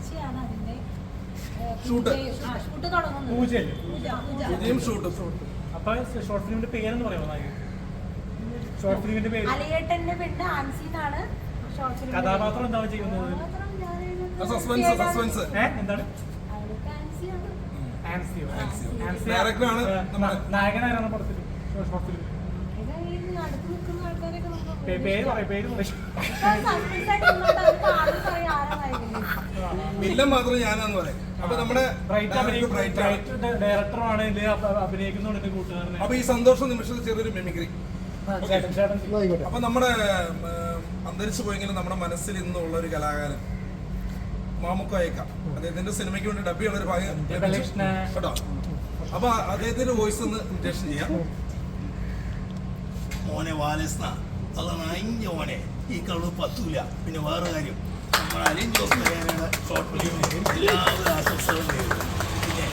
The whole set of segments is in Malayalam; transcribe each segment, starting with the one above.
ഞായറാഴ്ചയാണ് അതിന്റെ ഷൂട്ട്. പൂജയും- ഷൂട്ട്. തുടങ്ങുന്നത്. പൂജയല്ലേ? പൂജ പൂജ. വിജയം ഷൂട്ടും അപ്പൊ ഷോർട്ട് ഫിലിമിന്റെ പേരെന്ന് പറയാമോ ഷോർട്ട് ഫിലിമിന്റെ പേര്. അലിയേട്ടന്റെ പെണ്ണ് ആൻസി എന്നാണ് ഷോർട്ട് ഫിലിമിന്റെ കഥാപാത്രം പേര്. എന്താണ് ചെയ്യുന്നത്? കഥാപാത്രം ഞാൻ എഴുതുന്നത് സസ്പെൻസ് ഏതാണ്? സസ്പെൻസ് ഏ എന്താണ്? അവൾക്ക് ആൻസിയാണ്. ആൻസിയോ? ആൻസിയോ. ആൻസി ഡയറക്ടറാണ് ഏ, നമ്മുടെ- നായകനാരാണ് പടത്തിൽ ഷോർട്ട് ഫിലിം ഇത് ഈ നിൽക്കുന്ന ആൾക്കാരൊക്കെ നമുക്ക് പേര് പറയും പേര് പറയും. suspense ആയിട്ട് നിന്നോണ്ട് വില്ലൻ മാത്രം ഞാനാന്ന് പറയാം. അപ്പൊ നമ്മുടെ ഡയറക്ടറാണ് അഭിനയിക്കുന്നുണ്ട് കൂട്ടുകാരനെ. അപ്പൊ ഈ സന്തോഷ നിമിഷത്തിൽ ചെറിയൊരു മിമിക്രി. അപ്പൊ നമ്മുടെ അന്തരിച്ചു പോയെങ്കിലും നമ്മുടെ മനസ്സിൽ ഇന്നുള്ള ഒരു കലാകാരൻ മാമുക്ക അയക്ക. അദ്ദേഹത്തിന്റെ സിനിമയ്ക്ക് വേണ്ടി ഡബ് ചെയ്യുന്ന ഒരു ഭാഗ്യം കേട്ടോ? അപ്പൊ അദ്ദേഹത്തിന്റെ വോയിസ് ഒന്ന് ഇമിറ്റേഷൻ ചെയ്യാം. മോനെ വാലസ്ന അതാണ് അഞ്ച മോനെ. ഈ കളവ് പത്തൂല പിന്നെ വേറെ കാര്യം. ജോസ് ഷോർട്ട് ഫിലിമിന് എല്ലാവിധ ആശംസകളും പിന്നെ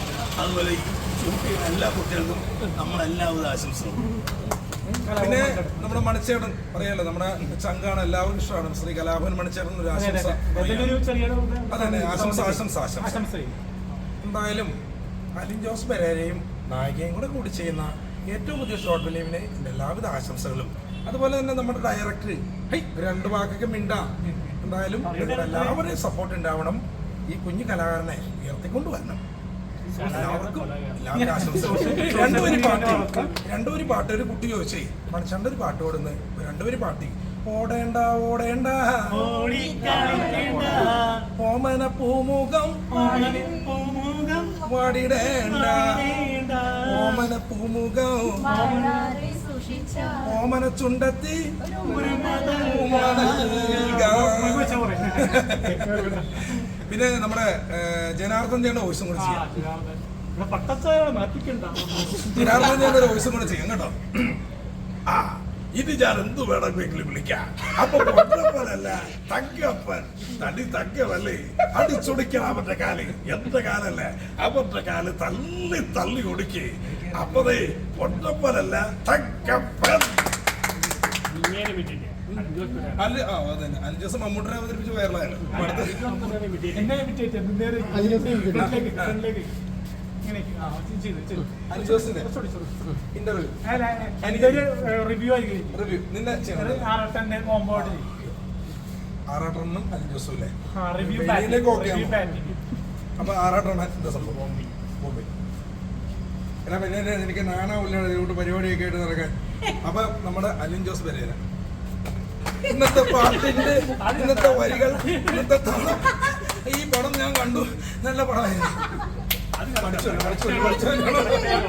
അതുപോലെ ഈ ഷൂട്ട് ചെയ്യുന്ന എല്ലാ കുട്ടികൾക്കും നമ്മളെല്ലാവിധ ആശംസകളും പിന്നെ നമ്മുടെ മണിച്ചേട്ടൻ പറയാലോ നമ്മുടെ ചങ്കാണ് എല്ലാവർക്കും ഇഷ്ടമാണ്. ശ്രീ കലാഭവൻ മണിച്ചേട്ടൻ ഒരു ആശംസ അതെ. അതന്നെ, ആശംസ, ആശംസ, ആശംസ. ആശംസ. എന്തായാലും അലിൻ ജോസ് പെരേരയും നായികയും കൂടെ കൂടി ചെയ്യുന്ന ഏറ്റവും പുതിയ ഷോർട്ട് ഫിലിമിന് എല്ലാവിധ ആശംസകളും. അതുപോലെ തന്നെ നമ്മുടെ ഡയറക്ടർ ഹൈ രണ്ട് വാക്കൊക്കെ മിണ്ടാ. എന്തായാലും നിങ്ങളുടെ എല്ലാവരുടെയും സപ്പോർട്ട് ഉണ്ടാവണം. ഈ കുഞ്ഞു കലാകാരനെ ഉയർത്തിക്കൊണ്ട് വരണം എല്ലാവർക്കും രണ്ടുപേരും പാട്ട് രണ്ടുപേരും പാട്ട് ഒരു കുട്ടി ചോദിച്ചേ മണിച്ചണ്ട ഒരു പാട്ട് ഓടുന്നു രണ്ടുപേരും പാട്ടി ഓടേണ്ട ഓടേണ്ട. ഓമന പൂമുഖം വാടിടേണ്ട. ഓമന പൂമുഖം ഓമന ചുണ്ടത്തി ഒരു പിന്നെ നമ്മുടെ ജനാർദ്ദൻ വോയിസും കൂടെ ചെയ്യാം. ജനാർദ്ദൻ. വോയിസും കൂടെ ചെയ്യാം കേട്ടോ. ആ ഇത് ഞാൻ എന്ത് വേണമെങ്കിലും വിളിക്കാം. അപ്പൊ പൊട്ടപ്പനല്ല തങ്കപ്പൻ. തടി തങ്കമല്ലേ അടിച്ചൊടിക്കണം അവന്റെ കാൽ. എന്റെ കാലല്ലേ അവന്റെ കാൽ തള്ളി തള്ളി ഒടുക്കി. അപ്പതേ പൊട്ടപ്പനല്ല തങ്കപ്പൻ. അല്ല ആ അഞ്ച് ദിവസം മമ്മൂട്ടിനെ അവതരിപ്പിച്ച് വൈറലായാലും എനിക്കൊരു റിവ്യൂ ആയിരിക്കും. റിവ്യൂ നിന്നെ ചെയ്യണം. ആറട്ടെ കോമ്പോട്ട് ആറാട്ടെണ്ണം അഞ്ച് ദിവസം അല്ലേ? റിവ്യൂ അപ്പൊ ആറാട്ടെണ്ണം ബോംബെ സംഭവം? ബോംബെ എടാ പിന്നെ എനിക്ക് നാണാവില്ല ഇതുകൊണ്ട് പരിപാടിയൊക്കെ ആയിട്ട് നടക്കാൻ. അപ്പൊ നമ്മുടെ അലിൻ ജോസ് പെരേര. ഇന്നത്തെ പാട്ടിന്റെ ഇന്നത്തെ വരികൾ ഇന്നത്തെ ഈ പടം ഞാൻ കണ്ടു. നല്ല പടമായിരുന്നു. പഠിച്ചു പഠിച്ചു പഠിച്ചു.